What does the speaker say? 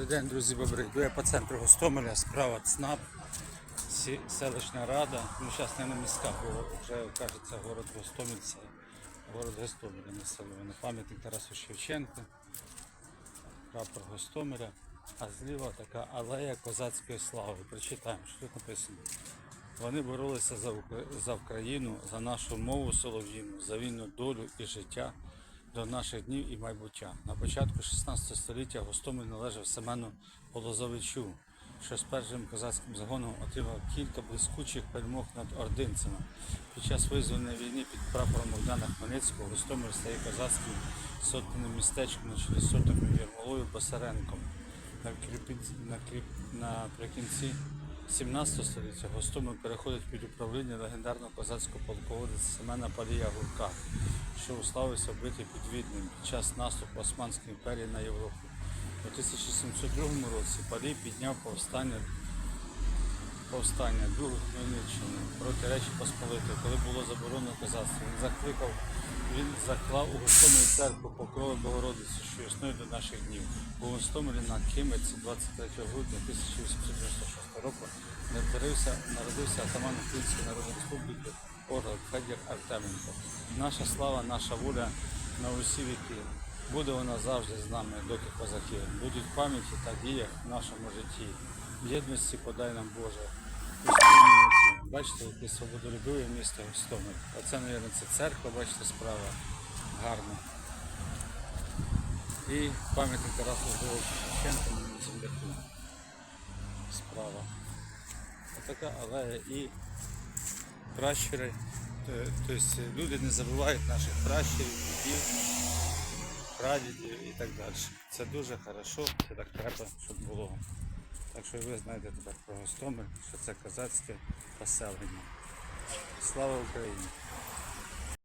Добрий день, друзі, бобри. Йду я по центру Гостомеля, справа ЦНАП, селищна рада. Ну, зараз не на міська, бо вже кажеться город Гостомель, це город Гостомеля не Пам'ятник Тарасу Шевченку, прапор Гостомеля, а зліва така алея козацької слави. Прочитаємо, що тут написано. Вони боролися за Україну, за нашу мову солов'їну, за вільну долю і життя до наших днів і майбуття. На початку 16 століття Гостомель належав Семену Полозовичу, що з першим козацьким загоном отримав кілька блискучих перемог над ординцями. Під час визвольної війни під прапором Богдана Хмельницького Гостомель стає козацьким сотненим містечком на чолі з сотником Єрмолою накріп- наприкінці 17 століття Гостомель переходить під управління легендарного козацького полководця Семена Палія Гурка, що уславився бити під Відним під час наступу Османської імперії на Європу. У 1702 році Палій підняв повстання повстання Другу Хмельниччини проти Речі Посполитої, коли було заборонено козацтво. Він закликав, він заклав у Гостомелі церкву Покрови Богородиці, що існує до наших днів. У Гостомелі на Кимиці 23 грудня 1896 року народився, народився атаман Української Народної Республіки Орлик Федір Артеменко. Наша слава, наша воля на усі віки. Буде вона завжди з нами, доки козаки. Будуть пам'яті та діях в нашому житті. В єдності подай нам Боже. Бачите, яке свободолюбиве місто Гостомель. Оце, мабуть, це церква, бачите, справа гарна. І пам'ятник Тарасу Шевченка на земляку. Справа. Отака алея і пращури. Е, Тобто люди не забувають наших пращурів, дідів, прадідів і так далі. Це дуже хорошо, це так треба, щоб було. Так що ви знаєте тепер про Гостомель, що це козацьке поселення. Слава Україні!